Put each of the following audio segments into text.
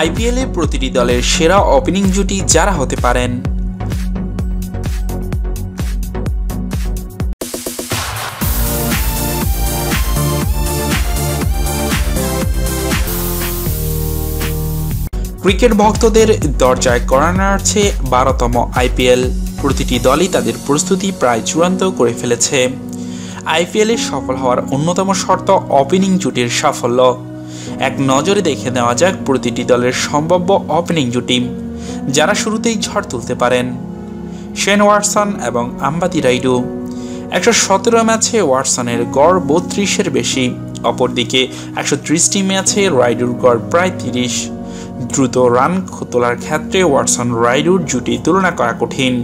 আইপিএলে প্রতিটি দলের সেরা ওপেনিং জুটি যারা হতে পারেন। ক্রিকেট ভক্তদের দরজায় করা নাড়ছে বারোতম আইপিএল। প্রতিটি দলই তাদের প্রস্তুতি প্রায় চূড়ান্ত করে ফেলেছে। আইপিএলে সফল হওয়ার অন্যতম শর্ত ওপেনিং জুটির সাফল্য। এক নজরে দেখে নেওয়া যাক প্রতিটি দলের সম্ভাব্য ওপেনিং জুটি যারা শুরুতেই ঝড় তুলতে পারেন। শেন ওয়াটসন এবং আম্বাতি রাইডু। একশো সতেরো ম্যাচে ওয়াটসনের গড় বত্রিশের বেশি, অপরদিকে একশো ত্রিশটি ম্যাচে রাইডুর গড় প্রায় তিরিশ। দ্রুত রান তোলার ক্ষেত্রে ওয়াটসন রাইডুর জুটি তুলনা করা কঠিন।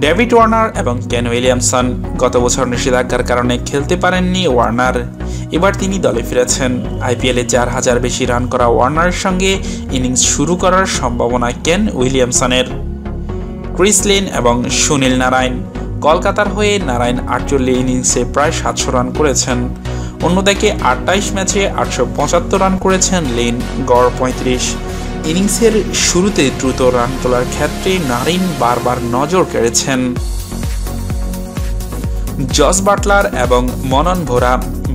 ডেভিড ওয়ার্নার এবং কেন উইলিয়ামসন গত বছর নিষেধাজ্ঞার কারণে খেলতে পারেননি ওয়ার্নার। এবার তিনি দলে ফিরেছেন। আইপিএলে চার হাজার বেশি রান করা ওয়ার্নারের সঙ্গে ইনিংস শুরু করার সম্ভাবনা কেন উইলিয়ামসনের। ক্রিসলিন এবং সুনীল নারায়ণ কলকাতার হয়ে নারায়ণ আটচল্লিশ ইনিংসে প্রায় সাতশো রান করেছেন। অন্যদিকে আটাইশ ম্যাচে আটশো পঁচাত্তর রান করেছেন লিন, গড় পঁয়ত্রিশ। ইনিংসের শুরুতে দ্রুত রান তোলার ক্ষেত্রে নারিন বারবার নজর কেড়েছেন। জস বাটলার এবং মনন ভোরা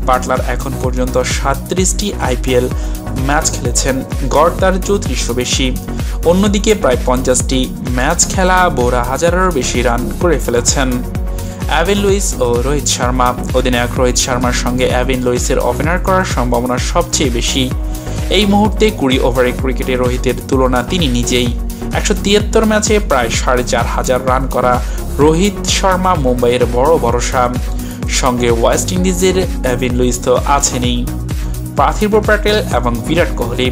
বাটলার এখন পর্যন্ত সাতত্রিশটি আইপিএল ম্যাচ খেলেছেন গড় তার চৌত্রিশশো বেশি। অন্যদিকে প্রায় পঞ্চাশটি ম্যাচ খেলা বোরা হাজারেরও বেশি রান করে ফেলেছেন। অ্যাভিন লুইস ও রোহিত শর্মা। অধিনায়ক রোহিত শর্মার সঙ্গে অ্যাভিন লুইসের ওপেনার করার সম্ভাবনা সবচেয়ে বেশি। এই মুহূর্তে কুড়ি ওভারে ক্রিকেটে রোহিতের তুলনা তিনি নিজেই। একশো তিয়াত্তর ম্যাচে প্রায় সাড়ে চার হাজার রান করা রোহিত শর্মা মুম্বাইয়ের বড় ভরসা। সঙ্গে ওয়েস্ট ইন্ডিজের অ্যাভিন লুইস তো আছেনই। পার্থিব প্যাটেল এবং বিরাট কোহলি।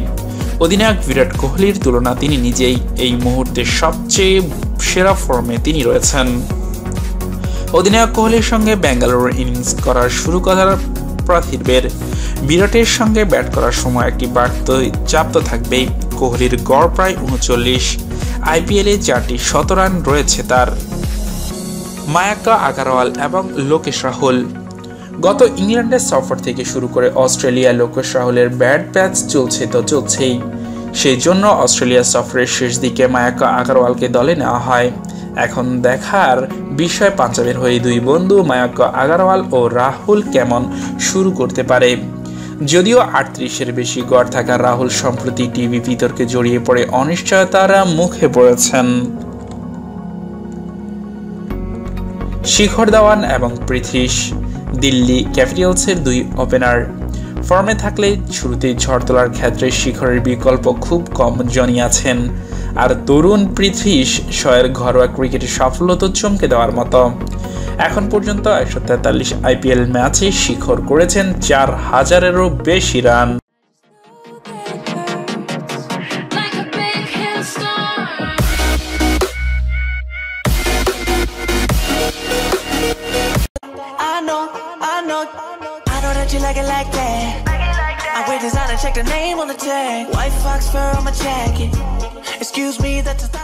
অধিনায়ক বিরাট কোহলির তুলনা তিনি নিজেই। এই মুহূর্তে সবচেয়ে সেরা ফর্মে তিনি রয়েছেন। অধিনায়ক কোহলির সঙ্গে ব্যাঙ্গালোর ইনিংস করার শুরু করার পার্থিবের বিরাটের সঙ্গে ব্যাট করার সময় একটি বাড়ত চাপ তো থাকবেই। কোহলির গড় প্রায় উনচল্লিশ। আইপিএলে চারটি শত রান রয়েছে তার। মায়াক্কা, আগারওয়াল এবং লোকেশ রাহুল। গত ইংল্যান্ডের সফর থেকে শুরু করে অস্ট্রেলিয়া লোকেশ রাহুলের ব্যাট প্যাচ চলছে তো চলছেই। সেই জন্য অস্ট্রেলিয়া সফরের শেষ দিকে মায়াক্কা, আগারওয়ালকে দলে নেওয়া হয়। এখন দেখার বিষয় পাঞ্জাবের হয়ে দুই বন্ধু, মায়াক্কা, আগারওয়াল ও রাহুল কেমন শুরু করতে পারে। যদিও আটত্রিশের বেশি গড় থাকা রাহুল সম্প্রতি টিভি বিতর্কে জড়িয়ে পড়ে অনিশ্চয়তারা মুখে পড়েছেন। শিখর দাওয়ান এবং পৃথিশ দিল্লি ক্যাপিটালসের দুই ওপেনার। ফর্মে থাকলে শুরুতেই ঝড় তোলার ক্ষেত্রে শিখরের বিকল্প খুব কম জনই আছেন। আর তরুণ পৃথিশ শয়ের ঘরোয়া ক্রিকেটে সাফল্য তো চমকে দেওয়ার মতো। এখন পর্যন্ত একশো তেতাল্লিশ আইপিএল ম্যাচে শিখর করেছেন চার হাজারেরও বেশি run check the name on the tag. White fox fur on my jacket. Excuse me, that's a